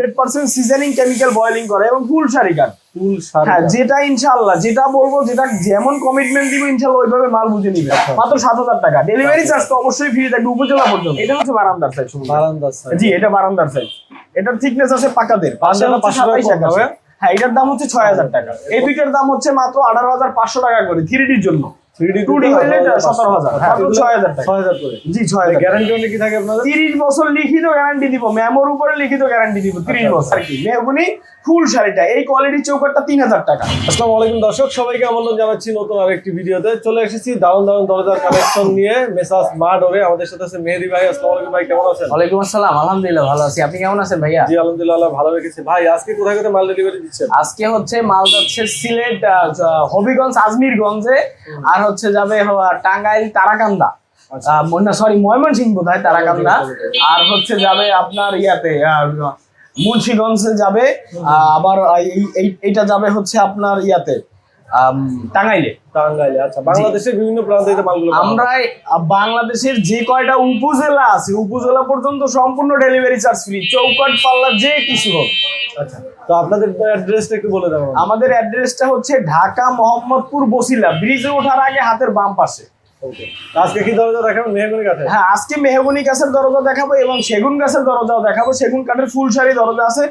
Hundred percent seasoning chemical boiling করে এবং ফুল শাড়ি কাট ফুল হ্যাঁ যেটা ইনশাল্লাহ যেটা বলব যেটা যেমন কমিটমেন্ট দিব ইনশাল্লাহ ওইভাবে মাল বুঝে নিবে। আচ্ছা। মাত্র সাত হাজার টাকা। ডেলিভারি চার্জ তো অবশ্যই ফ্রি থাকবে উপজেলা পর্যন্ত। এটা হচ্ছে বারান্দার সাইজ বারান্দার সাইজ জি এটা বারান্দার সাইজ এটার থিকনেস আছে পাকাদের। পাঁচশো টাকা 27 কম হবে। হ্যাঁ এটার দাম হচ্ছে ছয় হাজার টাকা। এই দুইটার দাম হচ্ছে মাত্র আঠারো হাজার পাঁচশো টাকা করে থ্রি ডির জন্য। 3D 2D হইলে সতেরো হাজার। হ্যাঁ ছয় হাজার টাকা। ছয় হাজার করে। জি ছয় হাজার গ্যারান্টি অনেক কি থাকে আপনাদের? তিরিশ বছর লিখিত গ্যারান্টি দিব। মেমোর উপরে লিখিত গ্যারান্টি দিব। তিরিশ আচ্ছা, বছর। আর কি মেহগুনি ফুল শাড়িটা। এই কোয়ালিটির চৌকাটটা তিন হাজার টাকা। আসসালামু আলাইকুম দর্শক সবাইকে আমন্ত্রণ জানাচ্ছি নতুন আরেকটি ভিডিওতে। চলে এসেছি দারুণ দারুণ দরজার কালেকশন নিয়ে। মেসাজ আমাদের সাথে আছে মেহেদি ভাই। আসসালামু আলাইকুম ভাই কেমন আছেন? ওয়ালাইকুম আসসালাম। আলহামদুলিল্লাহ ভালো আছি। আপনি কেমন আছেন ভাইয়া? জি আলহামদুলিল্লাহ ভালো রেখেছি। ভাই আজকে কোথায় কোথায় মাল ডেলিভারি দিচ্ছেন? আজকে হচ্ছে মাল যাচ্ছে সিলেট হবিগঞ্জ আজমিরগঞ্জে। আর হচ্ছে যাবে টাঙ্গাইল তারাকান্দা। আচ্ছা। না সরি ময়মনসিংহ বোধ হয় তারাকান্দা আর হচ্ছে যাবে আপনার ইয়াতে মুন্সিগঞ্জে যাবে। আবার এই- এই- এইটা যাবে হচ্ছে আপনার ইয়াতে টাঙ্গাইলে। টাঙ্গাইলে আচ্ছা। বাংলাদেশের বিভিন্ন প্রান্তে আমরা বাংলাদেশের যে কয়টা উপজেলা আছে উপজেলা পর্যন্ত সম্পূর্ণ ডেলিভারি চার্জ ফ্রি। চৌকাট পাল্লা যে কিছু হোক। আচ্ছা তো আপনাদের অ্যাড্রেসটা একটু বলে দেবো আমাদের অ্যাড্রেসটা হচ্ছে ঢাকা মোহাম্মদপুর বসিলা ব্রিজে ওঠার আগে হাতের বাম পাশে। আজকে কি দরজা দেখাবেন মেহগুনি কাঠে হ্যাঁ আজকে মেহগুনি গাছের দরজা দেখাবো এবং সেগুন গাছের দরজাও দেখাবো। সেগুন কাঠের ফুল শাড়ি দরজা আছে।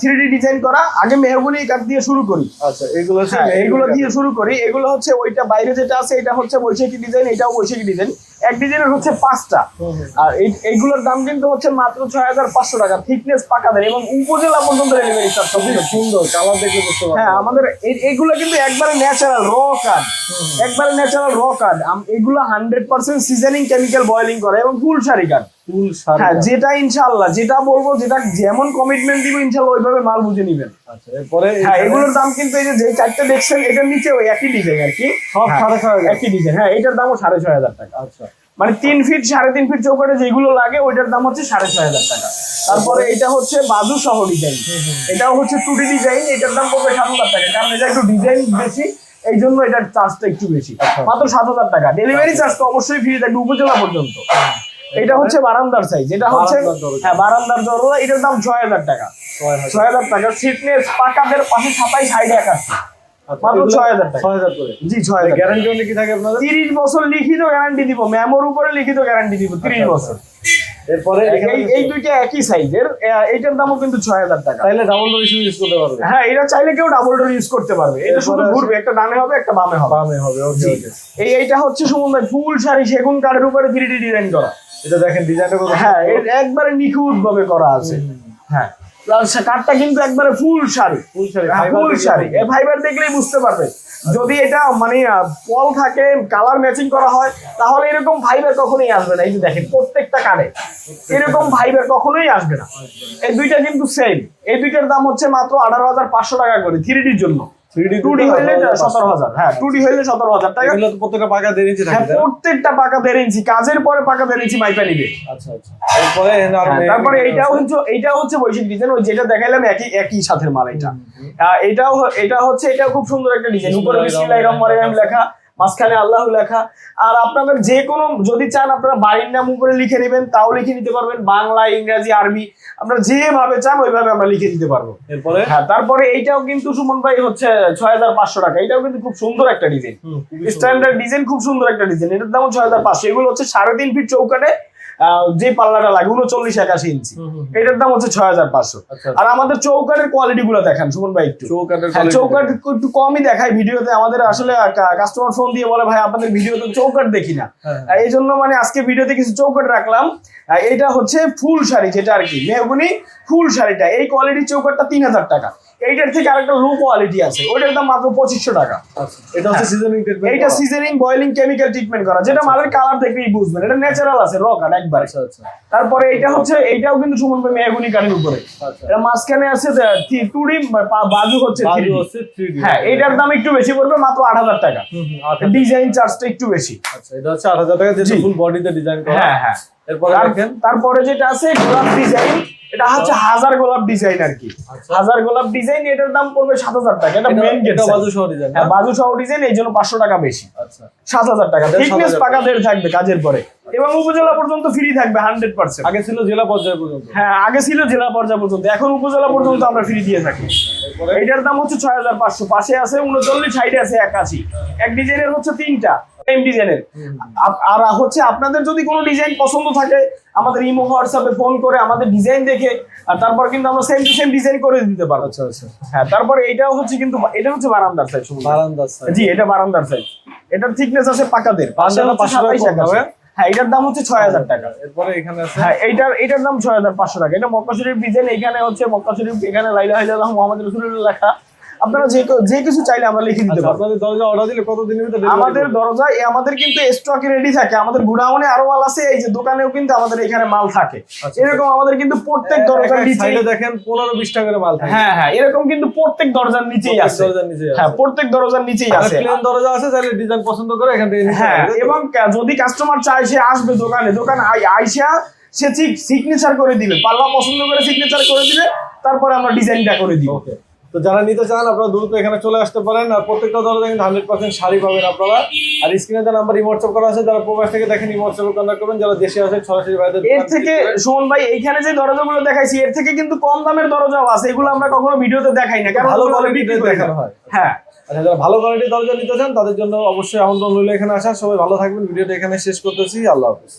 থ্রি ডি ডিজাইন করা। আগে মেহগুনি কাঠ দিয়ে শুরু করি। আচ্ছা এগুলো হ্যাঁ, এগুলো দিয়ে শুরু করি। এগুলো হচ্ছে ওইটা বাইরে যেটা আছে এটা হচ্ছে বৈশাখী ডিজাইন এটাও বৈশাখী ডিজাইন এক ডিজাইনের হচ্ছে পাঁচটা। আর এই- এইগুলোর দাম কিন্তু হচ্ছে মাত্র ছয় হাজার পাঁচশো টাকা। থিকনেস পাকাদের এবং উপজেলা পর্যন্ত ডেলিভারি চার্জ সুন্দর কালার দেখলে বুঝতে হ্যাঁ আমাদের এইগুলো কিন্তু একবারে ন্যাচারাল র কার্ড একবারে ন্যাচারাল র কার্ড এগুলো hundred percent seasoning chemical boiling করে এবং ফুল শাড়ি ফুল হ্যাঁ যেটা ইনশাল্লাহ যেটা বলব যেটা যেমন কমিটমেন্ট দিব ইনশাল্লাহ ওইভাবে মাল বুঝে নিবেন। আচ্ছা এরপরে হ্যাঁ এগুলোর দাম কিন্তু এই যে যে চারটে দেখছেন এটার নিচে ওই একই ডিজাইন আর কি। সব হ্যাঁ, সাড়ে ছয়। একই ডিজাইন হ্যাঁ এটার দামও সাড়ে ছয় হাজার টাকা। আচ্ছা। মানে তিন ফিট সাড়ে তিন ফিট চৌকাটে যেগুলো লাগে ওইটার দাম হচ্ছে সাড়ে ছয় হাজার টাকা। তারপরে এটা হচ্ছে বাজু সহ ডিজাইন এটাও হচ্ছে টুডি ডিজাইন এটার দাম পড়বে সাত হাজার টাকা। কারণ এটা একটু ডিজাইন বেশি এই জন্য এটার চার্জটা একটু বেশি। আচ্ছা। মাত্র সাত হাজার টাকা। ডেলিভারি চার্জ তো অবশ্যই ফ্রি থাকবে উপজেলা পর্যন্ত। এটা হচ্ছে বারান্দার সাইজ এটা হচ্ছে হ্যাঁ বারান্দার দরজা। এটার দাম ছয় হাজার টাকা। ছয় হাজার। টাকা। সিটনেস পাকাদের পাশে সাতাইশ হাইড এক আছে। আচ্ছা, মাত্র এগুলো 6000 ছয় হাজার করে। জি ছয় হাজার গ্যারান্টি কি থাকে আপনাদের? তিরিশ বছর লিখিত গ্যারান্টি দিব মেমোর উপরে লিখিত গ্যারান্টি দিব তিরিশ আচ্ছা, বছর। এরপরে এই দুইটা একই সাইজের এইটার দামও কিন্তু ছয় হাজার টাকা। ডাবল ডোর ইউজ করতে পারবে। হ্যাঁ এটা চাইলে কেউ ডাবল ডোর ইউজ করতে পারবে। এটা শুধু ঘুরবে একটা ডানে হবে একটা বামে হবে। বামে হবে ওকে এই এইটা হচ্ছে সুমন ভাই ফুল শাড়ি সেগুন কাঠের উপরে থ্রি ডিজাইন করা। এটা দেখেন ডিজাইনটা হ্যাঁ একবারে নিখুঁত ভাবে করা আছে। হ্যাঁ। কাঠটা কিন্তু একবারে ফুল শাড়ি ফুল শাড়ি হ্যাঁ, ফুল শাড়ি এই ফাইবার দেখলেই বুঝতে পারবে যদি এটা মানে পল থাকে কালার ম্যাচিং করা হয় তাহলে এরকম ফাইবার কখনোই আসবে না। এই যে দেখেন প্রত্যেকটা কানে এরকম ফাইবার কখনোই আসবে না। এই দুইটা কিন্তু সেম এই দুইটার দাম হচ্ছে মাত্র আঠারো হাজার পাঁচশো টাকা করে থ্রি ডির জন্য। 3D টু ডি হইলে সতেরো হাজার। হ্যাঁ টাকা। এগুলো তো প্রত্যেকটা পাকা দেড় ইঞ্চি হ্যাঁ থাকে প্রত্যেকটা পাকা দেড় ইঞ্চি কাজের পরে পাকা দেড় ইঞ্চি মাইপা নিবে। আচ্ছা আচ্ছা। এরপরে হ্যাঁ, তারপরে এইটাও হচ্ছে এইটাও হচ্ছে বৈশিক ডিজাইন ওই যেটা দেখাইলাম একই একই সাথের মাল এটা। এটাও এটা হচ্ছে এটাও খুব সুন্দর একটা ডিজাইন উপরে বিসমিল্লাহির রহমানির রহিম লেখা। মাঝখানে আল্লাহ লেখা। আর আপনাদের যে কোনো যদি চান আপনারা বাড়ির নাম উপরে লিখে নেবেন তাও লিখে নিতে পারবেন। বাংলা ইংরাজি আর্মি আপনারা যেভাবে চান ওইভাবে আমরা লিখে দিতে পারব। এরপরে? হ্যাঁ তারপরে এইটাও কিন্তু সুমন ভাই হচ্ছে ছয় হাজার পাঁচশো টাকা। এটাও কিন্তু খুব সুন্দর একটা ডিজাইন। স্ট্যান্ডার্ড ডিজাইন খুব সুন্দর একটা ডিজাইন এটার দাম ছয় হাজার পাঁচশো। এগুলো হচ্ছে সাড়ে তিন ফিট চৌকাটে যে পাল্লাটা লাগে উনচল্লিশ একাশি ইঞ্চি। এটার দাম হচ্ছে ছয় হাজার পাঁচশো। আচ্ছা আর আমাদের চৌকাটের কোয়ালিটি গুলো দেখান সুমন ভাই একটু। চৌকাঠের হ্যাঁ, চৌকাট একটু কমই দেখায় ভিডিওতে। আমাদের আসলে কাস্টমার ফোন দিয়ে বলে ভাই আপনাদের ভিডিওতে চৌকাট দেখি না। হ্যাঁ, এই জন্য মানে আজকে ভিডিওতে কিছু চৌকাট রাখলাম। এটা হচ্ছে ফুল শাড়ি যেটা আর কি মেহগুনি ফুল শাড়িটা। এই কোয়ালিটির চৌকাটটা তিন হাজার টাকা। এইটার থেকে আরেকটা লো কোয়ালিটি আছে। ওইটার দাম মাত্র পঁচিশশো টাকা। আচ্ছা এটা হচ্ছে সিজনিং ট্রিটমেন্ট এইটা সিজনিং বয়েলিং কেমিক্যাল ট্রিটমেন্ট করা। যেটা মালের কালার দেখলেই বুঝবেন। এটা ন্যাচারাল আছে র একবারে। আচ্ছা আচ্ছা। তারপরে এইটা হচ্ছে এইটাও কিন্তু সুমন ভাই মেহগুনি কাঠের উপরে। আচ্ছা এটা মাঝখানে আছে বাজু হচ্ছে বাজু হচ্ছে হ্যাঁ এইটার দাম একটু বেশি পড়বে মাত্র আট হাজার টাকা। আচ্ছা ডিজাইন চার্জটা একটু বেশি। আচ্ছা এটা হচ্ছে 8000 টাকা যেটা ফুল বডিতে ডিজাইন করা। হ্যাঁ হ্যাঁ। এরপরে তারপরে যেটা আছে গোলাপ ডিজাইন এটা হচ্ছে হাজার গোলাপ ডিজাইন আর কি। আচ্ছা। হাজার গোলাপ ডিজাইন এটার দাম পড়বে সাত হাজার টাকা। এটা মেন গেট বাজু সহ ডিজাইন বাজু সহ ডিজাইন এই জন্য পাঁচশো টাকা বেশি। আচ্ছা। সাত হাজার টাকা থিকনেস পাকা দেড় থাকবে কাজের পরে। এবং উপজেলা পর্যন্ত ফ্রি থাকবে হান্ড্রেড পার্সেন্ট আগে ছিল জেলা পর্যায় পর্যন্ত। হ্যাঁ আগে ছিল জেলা পর্যায় পর্যন্ত। এখন উপজেলা পর্যন্ত আমরা ফ্রি দিয়ে থাকি। এটার দাম হচ্ছে ছয় হাজার পাঁচশো। পাশে আছে উনচল্লিশ সাইডে আছে একাশি। এক ডিজাইনের হচ্ছে তিনটা সেম ডিজাইনের। আর হচ্ছে আপনাদের যদি কোনো ডিজাইন পছন্দ থাকে আমাদের ইমো হোয়াটসঅ্যাপে ফোন করে আমাদের ডিজাইন দেখে আর তারপর কিন্তু আমরা সেম টু সেম ডিজাইন করে দিতে পারব। আচ্ছা আচ্ছা। হ্যাঁ তারপরে এটাও হচ্ছে কিন্তু এটা হচ্ছে বারান্দার সাইজ বারান্দার side। জি এটা বারান্দার সাইজ এটার থিকনেস আছে পাকাদের। পাশে বারান্দাটা হচ্ছে 500 টাকা 27 কম হবে? হ্যাঁ এটার দাম হচ্ছে ছয় হাজার টাকা। এরপরে এখানে আছে? হ্যাঁ এইটার এটার দাম ছয় হাজার পাঁচশো টাকা। এটা মক্কা শরীফ ডিজাইন এখানে হচ্ছে মক্কা শরীফ এখানে লাইলা হাইলা মোহাম্মদ রসুলের লেখা। আপনারা যে যে কিছু চাইলে আমরা লিখে দিতে আচ্ছা, পারব। আপনাদের দরজা অর্ডার দিলে কত দিনের ভিতরে আমাদের দরজা এ আমাদের কিন্তু স্টকে রেডি থাকে। আমাদের গুডাউনে আরও মাল আছে এই যে দোকানেও কিন্তু আমাদের এখানে মাল থাকে। আচ্ছা। এরকম আমাদের কিন্তু প্রত্যেক দরজার নিচে দেখেন পনেরো বিশ টাকা করে মাল থাকে। হ্যাঁ হ্যাঁ এরকম কিন্তু প্রত্যেক দরজার নিচেই আছে। দরজার নিচে হ্যাঁ প্রত্যেক দরজার নিচেই আছে। প্লেন দরজা আছে চাইলে ডিজাইন পছন্দ করে এখান থেকে হ্যাঁ? এবং যদি কাস্টমার চায় সে আসবে দোকানে। দোকান আই- আইসা সে ঠিক সিগনেচার করে দিবে। পাল্লা পছন্দ করে সিগনেচার করে দিবে তারপরে আমরা ডিজাইনটা করে দিব। ওকে তো যারা নিতে চান আপনারা দ্রুত এখানে চলে আসতে পারেন। আর প্রত্যেকটা দরজা কিন্তু হান্ড্রেড পার্সেন্ট শাড়ি পাবেন আপনারা। আর স্ক্রিনে যে নাম্বার ইমোটসঅ্যাপ করা আছে যারা প্রবাস থেকে দেখেন ইমোটসঅ্যাপে কন্ট্যাক্ট করবেন যারা দেশে আছে সরাসরি বাইরে এর থেকে সুমন ভাই এইখানে যে দরজাগুলো দেখাইছি এর থেকে কিন্তু কম দামের দরজাও আছে। এগুলো আমরা কখনো ভিডিওতে দেখাই না কারণ ভালো না। দেখানো হয়। হ্যাঁ। আচ্ছা যারা ভালো কোয়ালিটির দরজা নিতে চান তাদের জন্য অবশ্যই আমন্ত্রণ রইল এখানে আসা। সবাই ভালো থাকবেন ভিডিওটা এখানে শেষ করতেছি। আল্লাহ হাফিজ।